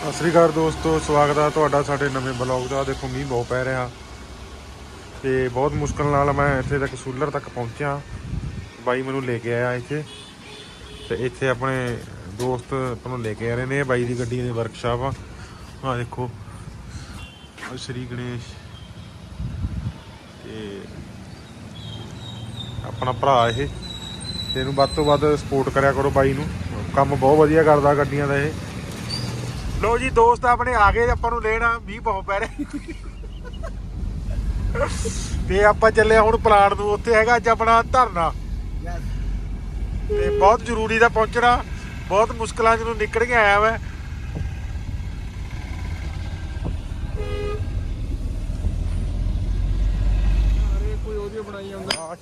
ਸਤਿ ਸ੍ਰੀ ਅਕਾਲ ਦੋਸਤੋ, ਸਵਾਗਤ ਆ ਤੁਹਾਡਾ ਸਾਡੇ ਨਵੇਂ ਬਲੌਗ ਦਾ। ਦੇਖੋ, ਮੀਂਹ ਬਹੁਤ ਪੈ ਰਿਹਾ ਤੇ ਬਹੁਤ ਮੁਸ਼ਕਲ ਨਾਲ ਮੈਂ ਇੱਥੇ ਤੱਕ ਸੂਲਰ ਤੱਕ ਪਹੁੰਚਿਆ। ਬਾਈ ਮੈਨੂੰ ਲੈ ਕੇ ਆਇਆ ਇੱਥੇ ਤੇ ਇੱਥੇ ਆਪਣੇ ਦੋਸਤ ਤੁਹਾਨੂੰ ਲੈ ਕੇ ਆ ਰਹੇ ਨੇ, ਬਾਈ ਦੀ ਗੱਡੀ ਦੀ ਵਰਕਸ਼ਾਪ ਆ। ਆਹ ਦੇਖੋ ਸ਼੍ਰੀ ਗਣੇਸ਼ ਤੇ ਆਪਣਾ ਭਰਾ ਇਹ। ਤੇ ਇਹਨੂੰ ਵੱਧ ਤੋਂ ਵੱਧ ਸਪੋਰਟ ਕਰਿਆ ਕਰੋ ਬਾਈ ਨੂੰ। ਕੰਮ ਬਹੁਤ ਵਧੀਆ ਕਰਦਾ ਗੱਡੀਆਂ ਦਾ ਇਹ। ਲੋ ਜੀ ਦੋਸਤ ਆਪਣੇ ਆ ਗਏ ਆਪਾਂ ਨੂੰ ਲੈਣ ਮੀਂਹ ਬਹੁਤ ਪੈ ਰਿਹਾ। ਤੇ ਆਪਾਂ ਚੱਲੇ ਹੁਣ ਪਲਾਟ ਨੂੰ ਉੱਥੇ ਹੈਗਾ ਅੱਜ ਆਪਣਾ ਧਰਨਾ। ਤੇ ਬਹੁਤ ਜ਼ਰੂਰੀ ਦਾ ਪਹੁੰਚਣਾ ਬਹੁਤ ਮੁਸ਼ਕਲਾਂ ਜਿਹਨੂੰ ਨਿਕਲ ਕੇ ਆਇਆ ਮੈਂ।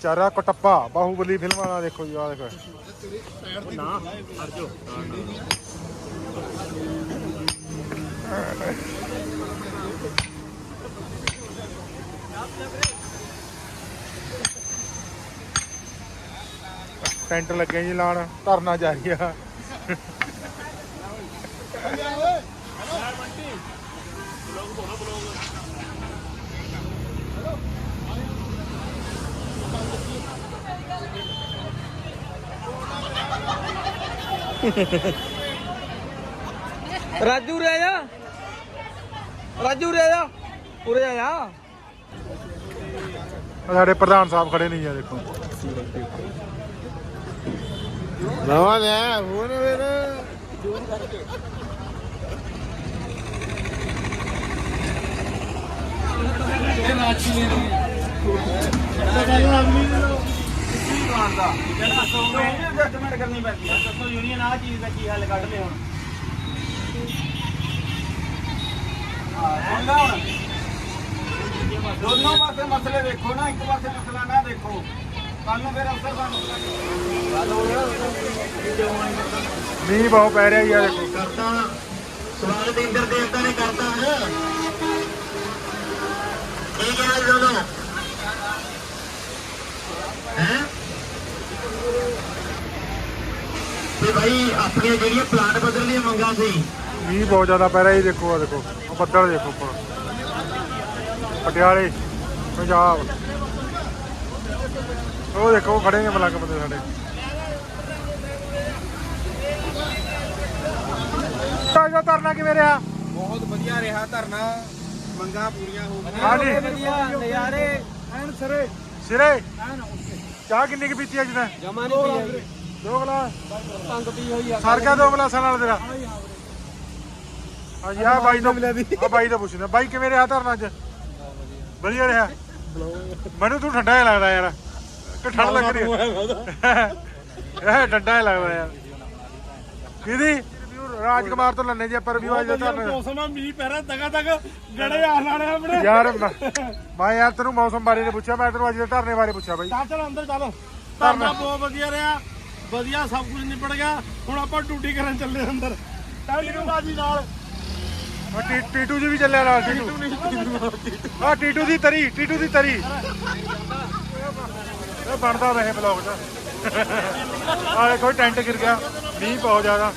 ਚਾਰਾ ਕਟੱਪਾ ਬਾਹੂਬਲੀ ਫਿਲਮਾਂ ਦਾ ਦੇਖੋ ਜੀ ਆ ਦੇਖੋ। ਨਾ ਅਰਜੋ ਟੈਂਟ ਲੱਗੇ ਜੀ ਲਾਣ ਧਰਨਾ ਜਾਰੀ ਆ। ਰਾਜੂ ਰੇ ਰਾਜੂ ਰੇ ਆ ਉਰੇ ਆ ਸਾਡੇ ਪ੍ਰਧਾਨ ਸਾਹਿਬ ਖੜੇ ਨਹੀਂ ਆ ਦੇਖੋ। ਨਵਾਂ ਲਿਆ ਫੋਨ ਵੇਰ ਕਰਨੀ ਪੈਂਦੀ ਹੈ ਦੱਸੋ ਯੂਨੀਅਨ ਆ ਚੀਜ਼ ਦਾ ਕੀ ਹੱਲ ਕੱਢ ਲਿਆ ਹੁਣ? ਹੁਣ ਦੋਨੋਂ ਪਾਸੇ ਮਸਲੇ ਦੇਖੋ ਨਾ ਇੱਕ ਪਾਸੇ ਮਸਲਾ ਨਾ ਦੇਖੋ ਕੱਲ ਨੂੰ ਫਿਰ ਅਫਸਰ ਸਾਨੂੰ ਗੱਲ ਹੋ ਗਿਆ ਮੀਂਹ ਬਹੁਤ ਪੈ ਰਿਹਾ ਆ ਦੇਖੋ। ਕਰਤਾ। ਸਵਾਗਤ ਇੰਦਰ ਦੇਵਤਾ ਨੇ ਕਰਤਾ ਹੈ? ਇਹ ਕਿਹਾ ਦੋਨੋਂ ਹੈ? ਤੇ ਭਾਈ ਆਪਣੀਆਂ ਜਿਹੜੀਆਂ ਪਲਾਂਟ ਬਦਲਣ ਦੀਆਂ ਮੰਗਾਂ ਸੀ। ਮੀਂਹ ਬਹੁਤ ਜ਼ਿਆਦਾ ਪੈ ਰਿਹਾ ਜੀ ਦੇਖੋ ਆ ਦੇਖੋ। ਬੱਦਲ ਦੇਖੋ ਉੱਪਰ ਪਟਿਆਲੇ ਪੰਜਾਬ। ਉਹ ਦੇਖੋ ਖੜੇ ਨੇ ਮਲੰਗ ਬੰਦੇ ਸਾਡੇ। ਤਾਂ ਧਰਨਾ ਕਿਵੇਂ ਰਿਹਾ? ਬਹੁਤ ਵਧੀਆ ਰਿਹਾ ਧਰਨਾ। ਮੰਗਾਂ ਪੂਰੀਆਂ ਹੋ ਗਈਆਂ। ਹਾਂਜੀ। ਵਧੀਆ ਨਜ਼ਾਰੇ। ਐਨ ਸਰੇ। ਸਿਰੇ? ਐਨ ਚਾਹ ਕਿੰਨੀ ਕੁ ਪੀਤੀ ਅੱਜ ਨੇ ਜਮਾ ਨਹੀਂ ਹੈਗੀ ਦੋ ਗਲਾਸ। ਤੰਗ ਪੀ ਹੋਈ ਆ। ਸਰ ਗਿਆ ਦੋ ਗਲਾਸਾਂ ਨਾਲ ਤੇਰਾ। ਹਾਂਜੀ ਆ ਬਾਈ ਤੋਂ ਆ ਬਾਈ ਤੋਂ ਪੁੱਛਦਾ ਬਾਈ ਕਿਵੇਂ ਰਿਹਾ ਧਰਨਾ ਅੱਜ? ਵਧੀਆ ਰਿਹਾ? ਮੈਨੂੰ ਤੂੰ ਠੰਡਾ ਹੀ ਲੱਗਦਾ ਯਾਰ। ਕਿ ਠੰਡ ਲੱਗ ਰਹੀ ਹੈ ਇਹ ਠੰਡਾ ਹੀ ਲੱਗਦਾ ਯਾਰ। ਕਿਹਦੀ? ਰਾਜਕੁਮਾਰ ਤੋਂ ਲੰਨੇ ਜੀ ਆਪਾਂ ਰਿਵਿਊ ਅੱਜ ਦਾ ਧਰਨੇ। ਮੌਸਮ ਆ ਮੀਂਹ ਪੈ ਰਿਹਾ ਤਗਾ ਤਗ ਗੜੇ ਆਣ ਵਾਲੇ ਆਪਣੇ। ਯਾਰ ਮੈਂ ਯਾਰ ਤੈਨੂੰ ਮੌਸਮ ਬਾਰੇ ਨਹੀਂ ਪੁੱਛਿਆ ਮੈਂ ਤੈਨੂੰ ਅੱਜ ਦੇ ਧਰਨੇ ਬਾਰੇ ਪੁੱਛਿਆ ਬਾਈ। ਚੱਲ ਚੱਲ ਅੰਦਰ ਚੱਲ। ਧਰਨਾ। ਬਹੁਤ ਵਧੀਆ ਰਿਹਾ। ਵਧੀਆ ਸਭ ਕੁਝ ਨਿਪਟ ਗਿਆ। ਹੁਣ ਆਪਾਂ ਡਿਊਟੀ ਕਰਨ ਚੱਲੇ ਅੰਦਰ। ਬਾਜੀ ਨਾਲ। ਆ ਟੀ- ਟੀਟੂ ਜੀ ਵੀ ਚੱਲਿਆ ਨਾਲ ਟੀਟੂ। ਆ ਟੀਟੂ ਦੀ ਤਰੀ ਟੀਟੂ ਦੀ ਤਰੀ। ਇਹ ਬਣਦਾ ਰਹੇ ਬਲੌਗ ਚ ਆ ਦੇਖੋ ਟੈਂਟ ਗਿਰ ਗਿਆ ਮੀਂਹ ਬਹੁਤ ਜ਼ਿਆਦਾ।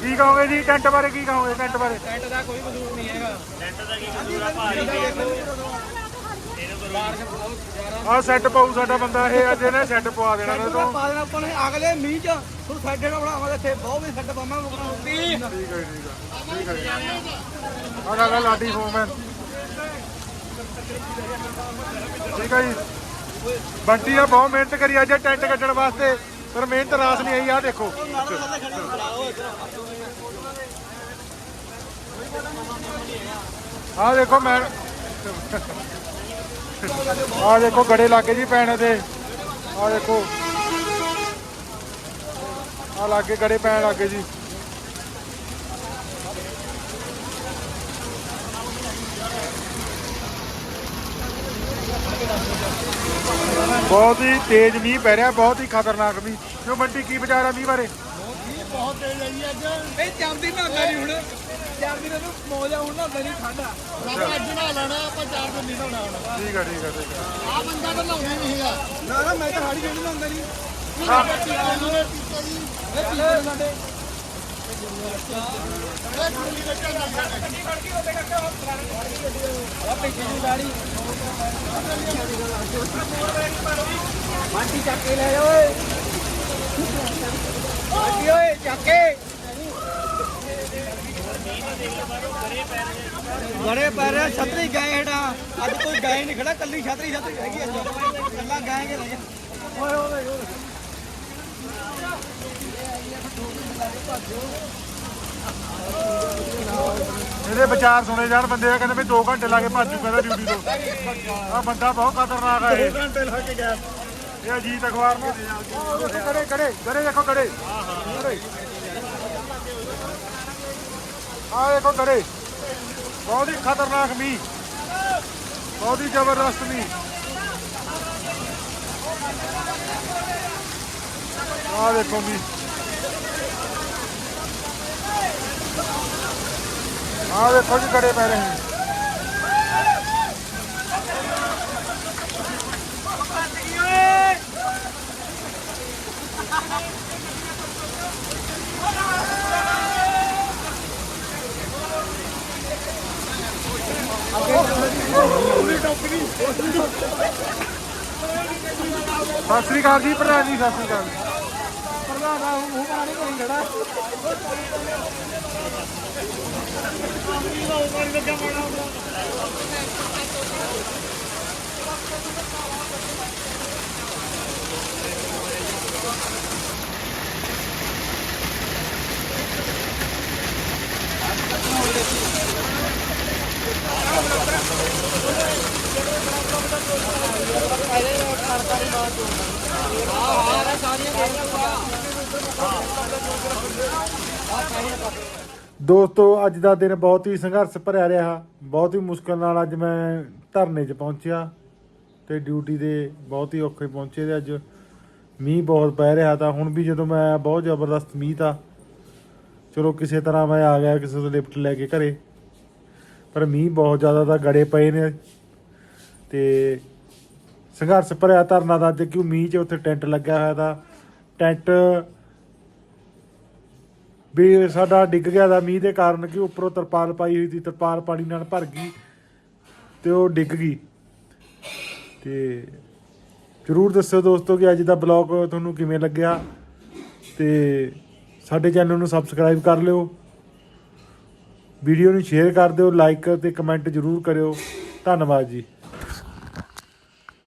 ਕੀ ਕਹੋਗੇ ਜੀ ਟੈਂਟ ਬਾਰੇ ਕੀ ਕਹੋਗੇ ਟੈਂਟ ਬਾਰੇ? ਟੈਂਟ ਦਾ ਕੋਈ ਕਸੂਰ ਨਹੀਂ ਹੈਗਾ। ਆ? ਸੈੱਟ ਪਾਉ ਸਾਡਾ ਬੰਦਾ ਇਹ ਅੱਜ ਇਹਨੇ ਸੈੱਟ ਪਵਾ ਦੇਣਾ ਇਹਦੇ ਤੋਂ ਪਾ ਦੇਣਾ ਆਪਾਂ ਨੇ ਅਗਲੇ ਮੀਂਹ ਚ ਹੁਣ ਸਾਡੇ ਨਾਲ ਬਣਾਵਾਂਗੇ ਇੱਥੇ ਬਹੁਤ ਵੀ ਸੈੱਟ ਪਾਵਾਂਗੇ ਠੀਕ ਹੈ ਠੀਕ ਹੈ ਠੀਕ ਹੈ। ਆ ਗਾ ਲਾਡੀ ਫੋਮੈਨ ਠੀਕ ਹੈ ਜੀ। ਬੰਟੀ ਨੇ ਬਹੁਤ ਮਿਹਨਤ ਕਰੀ ਅੱਜ ਟੈਂਟ ਕੱਢਣ ਵਾਸਤੇ। ਪਰ ਮਿਹਨਤ ਰਾਸ ਨਹੀਂ ਆਈ ਆ ਦੇਖੋ। ਆ। ਦੇਖੋ ਮੈਂ ਆ ਦੇਖੋ ਗੜੇ ਲਾਗੇ ਜੀ ਪੈਣ ਤੇ ਆ ਦੇਖੋ। ਆ ਲਾਗੇ ਗੜੇ ਪੈਣ ਲੱਗੇ ਜੀ। ਬਹੁਤ ਹੀ ਤੇਜ਼ ਮੀਂਹ ਪੈ ਰਿਹਾ, ਬਹੁਤ ਹੀ ਖਤਰਨਾਕ ਮੀਂਹ। ਜੋ ਬੰਟੀ, ਕੀ ਵਿਚਾਰਾ ਮੀਂਹ ਬਾਰੇ? ਬਹੁਤ ਤੇਜ਼ ਆਈ ਅੱਜ ਇਹ ਜਾਂਦੀ ਨਾ ਹੁੰਦਾ ਨਹੀਂ ਹੁਣ ਜਾਂਦੀ ਨੂੰ ਮੌਜਾ ਹੁਣ ਨਾ ਹੁੰਦਾ ਨਹੀਂ ਠੰਡਾ ਆਪਾਂ ਅੱਜ ਨਾ ਲੈਣਾ ਆਪਾਂ ਚਾਰ ਦਿਨ ਨਹੀਂ ਨਹਾਉਣਾ ਹੁਣ ਠੀਕ ਹੈ ਠੀਕ ਹੈ ਠੀਕ ਹੈ ਆ ਬੰਦਾ ਤਾਂ ਨਹਾਉਣਾ ਨਹੀਂ ਹੈਗਾ ਨਾ ਨਾ ਮੈਂ ਤਾਂ ਹਾੜੀ ਜਿਹੜੀ ਨਹਾਉਂਦਾ ਨਹੀਂ ਹਾਂ। ਇਹ ਸਾਡੇ ਚੱਕ ਕੇ ਲੈ ਓਏ ਓਏ ਚੱਕ ਬੜੇ ਪੈ ਰਿਹਾ ਛਤਰੀ ਗਏ ਹੇਠਾਂ। ਅੱਜ ਕੋਈ ਗਏ ਨਹੀਂ ਖੜਾ ਕੱਲੀ ਛਤਰੀ ਛਤਰੀ ਹੈਗੀ ਅੱਜ ਕੱਲਾ ਗਏ ਕੇ ਰਹਿ ਗਿਆ ਓਏ ਓਏ ਓਏ ਇਹਦੇ ਵਿਚਾਰ ਸੁਣੇ ਜਾਣ ਬੰਦੇ ਆ ਕਹਿੰਦੇ ਵੀ 2 ਘੰਟੇ ਲਾ ਕੇ ਭੱਜੂ ਕਹਿੰਦਾ ਡਿਊਟੀ ਤੋਂ। ਆ ਬੰਦਾ ਬਹੁਤ ਖਤਰਨਾਕ ਆ ਇਹ। 2 ਘੰਟੇ ਲਾ ਕੇ ਗਿਆ। ਇਹ ਅਜੀਤ ਅਖਬਾਰ ਨੂੰ। ਦੇਖੋ ਕੜੇ ਕੜੇ ਕੜੇ ਦੇਖੋ ਗੜੇ। ਆ ਦੇਖੋ ਕੜੇ ਬਹੁਤ ਹੀ ਖਤਰਨਾਕ ਮੀਂਹ। ਬਹੁਤ ਹੀ ਜ਼ਬਰਦਸਤ ਮੀਂਹ। ਆ ਦੇਖੋ ਮੀਂਹ। ਆ ਦੇਖੋ ਜੀ ਕੜੇ ਪੈ ਰਹੇ ਨੇ। ਸਤਿ ਸ੍ਰੀ ਅਕਾਲ ਜੀ ਪ੍ਰਧਾਨ ਜੀ, ਸਤਿ ਸ੍ਰੀ ਅਕਾਲ। ਪ੍ਰਧਾਨ ਆ ਮੂੰਹ ਮਾਰੇ ਕੋਈ ਖੜਾ ਦੋਸਤੋ, ਅੱਜ ਦਾ ਦਿਨ ਬਹੁਤ ਹੀ ਸੰਘਰਸ਼ ਭਰਿਆ ਰਿਹਾ। ਬਹੁਤ ਹੀ ਮੁਸ਼ਕਲ ਨਾਲ ਅੱਜ ਮੈਂ ਧਰਨੇ 'ਚ ਪਹੁੰਚਿਆ ਤੇ ਡਿਊਟੀ ਦੇ ਬਹੁਤ ਹੀ ਔਖੇ ਪਹੁੰਚੇ ਤੇ ਅੱਜ ਮੀਂਹ ਬਹੁਤ ਪੈ ਰਿਹਾ ਤਾਂ ਹੁਣ ਵੀ ਜਦੋਂ ਮੈਂ ਬਹੁਤ ਜ਼ਬਰਦਸਤ ਮੀਂਹ ਤਾਂ ਚਲੋ ਕਿਸੇ ਤਰ੍ਹਾਂ ਮੈਂ ਆ ਗਿਆ, ਕਿਸੇ ਤੋਂ ਲਿਫਟ ਲੈ ਕੇ ਘਰੇ। ਪਰ ਮੀਂਹ ਬਹੁਤ ਜ਼ਿਆਦਾ ਤਾਂ ਗੜੇ ਪਏ ਨੇ ਤੇ ਸੰਘਰਸ਼ ਭਰਿਆ ਧਰਨਾ ਦਾ ਅੱਜ ਕਿਉਂ ਮੀਂਹ 'ਚ ਉੱਥੇ ਟੈਂਟ ਲੱਗਿਆ ਹੋਇਆ ਤਾਂ ਟੈਂਟ ਵੀ ਸਾਡਾ ਡਿੱਗ ਗਿਆ ਦਾ ਮੀਂਹ ਦੇ ਕਾਰਨ ਕਿ ਉੱਪਰੋਂ ਤਰਪਾਲ ਪਾਈ ਹੋਈ ਸੀ, ਤਰਪਾਲ ਪਾਣੀ ਨਾਲ ਭਰ ਗਈ ਤੇ ਉਹ ਡਿੱਗ ਗਈ। ਤੇ ਜਰੂਰ ਦੱਸਿਓ ਦੋਸਤੋ ਕਿ ਅੱਜ ਦਾ ਬਲੌਗ ਤੁਹਾਨੂੰ ਕਿਵੇਂ ਲੱਗਿਆ ਤੇ ਸਾਡੇ ਚੈਨਲ ਨੂੰ ਸਬਸਕ੍ਰਾਈਬ ਕਰ ਲਿਓ। ਵੀਡੀਓ ਨੂੰ ਸ਼ੇਅਰ ਕਰ ਦਿਓ, ਲਾਈਕ ਤੇ ਕਮੈਂਟ ਜਰੂਰ ਕਰਿਓ। ਧੰਨਵਾਦ ਜੀ।